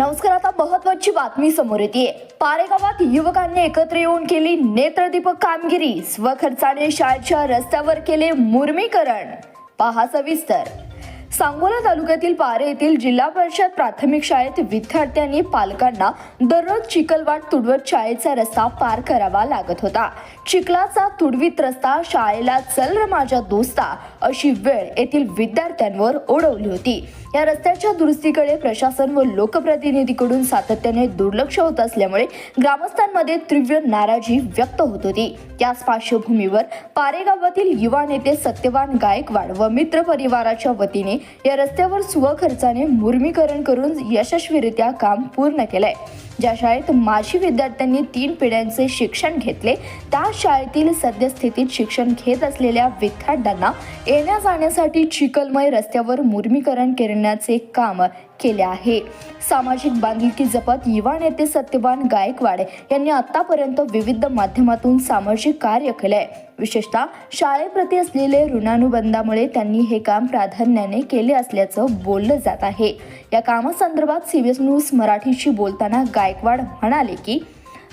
नमस्कार आता महत्वाची बातमी समोर येते पारेगावात युवकांनी एकत्र येऊन केली नेत्रदीपक कामगिरी. स्वखर्चाने शाळेच्या रस्त्यावर केले मुर्मीकरण. पहा सविस्तर. सांगोला तालुक्यातील पारे येथील जिल्हा परिषद प्राथमिक शाळेत विद्यार्थ्यांनी पालकांना दररोज चिखलवाट तुडवत शाळेचा रस्ता पार करावा लागत होता. चिखलाचा तुडवीत रस्ता शाळेला चल र माझ्या दोस्ता अशी वेळ येथील विद्यार्थ्यांवर ओढवली होती. या रस्त्याच्या दुरुस्तीकडे प्रशासन व लोकप्रतिनिधीकडून सातत्याने दुर्लक्ष होत असल्यामुळे ग्रामस्थांमध्ये तीव्र नाराजी व्यक्त होत होती. त्याच पार्श्वभूमीवर पारेगावातील युवा नेते सत्यवान गायकवाड व मित्र परिवाराच्या वतीने या रस्त्यावर स्वखर्चाने मुर्मीकरण करून यशस्वीरित्या काम पूर्ण केलंय. ज्या शाळेत माजी विद्यार्थ्यांनी तीन पिढ्यांचे शिक्षण घेतले त्या शाळेतील सद्यस्थितीत शिक्षण घेत असलेल्या विद्यार्थ्यांना येण्या जाण्यासाठी चिखलमय रस्त्यावर मुर्मीकरण करण्याचे काम केले आहे. सामाजिक बांधिलकी जपत युवा नेते सत्यवान गायकवाड यांनी आतापर्यंत विविध माध्यमातून सामाजिक कार्य केलंय विशेषतः शाळेप्रती असलेले ऋणानुबंधामुळे त्यांनी हे काम प्राधान्याने केले असल्याचं बोललं जात आहे. या कामासंदर्भात सीबीएस न्यूज मराठीशी बोलताना गायकवाड म्हणाले की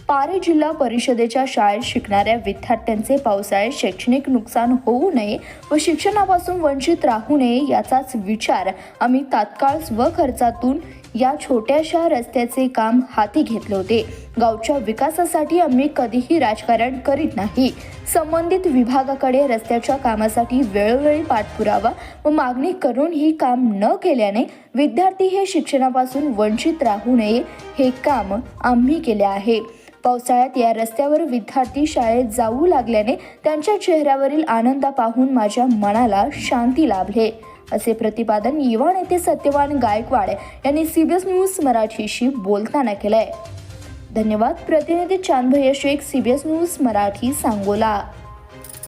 पारे जिल्हा परिषदेच्या शाळेत शिकणाऱ्या विद्यार्थ्यांचे पावसाळ्यात शैक्षणिक नुकसान होऊ नये व शिक्षणापासून वंचित राहू नये याचाच विचार आम्ही तात्काळ स्वखर्चातून या छोट्याशा रस्त्याचे काम हाती घेतले होते. गावच्या विकासासाठी आम्ही कधीही राजकारण करीत नाही. संबंधित विभागाकडे रस्त्याच्या कामासाठी वेळोवेळी पाठपुरावा व मागणी करून ही काम न केल्याने विद्यार्थी हे शिक्षणापासून वंचित राहू नये हे काम आम्ही केले आहे. पावसाळ्यात या रस्त्यावर विद्यार्थी शाळेत जाऊ लागल्याने त्यांच्या चेहऱ्यावरील आनंद पाहून माझ्या मनाला शांती लाभले. असे प्रतिपादन युवा नेते सत्यवान गायकवाड यांनी सीबीएस न्यूज मराठीशी बोलताना केलंय. धन्यवाद. प्रतिनिधी चांदभैया शेख सीबीएस न्यूज मराठी सांगोला.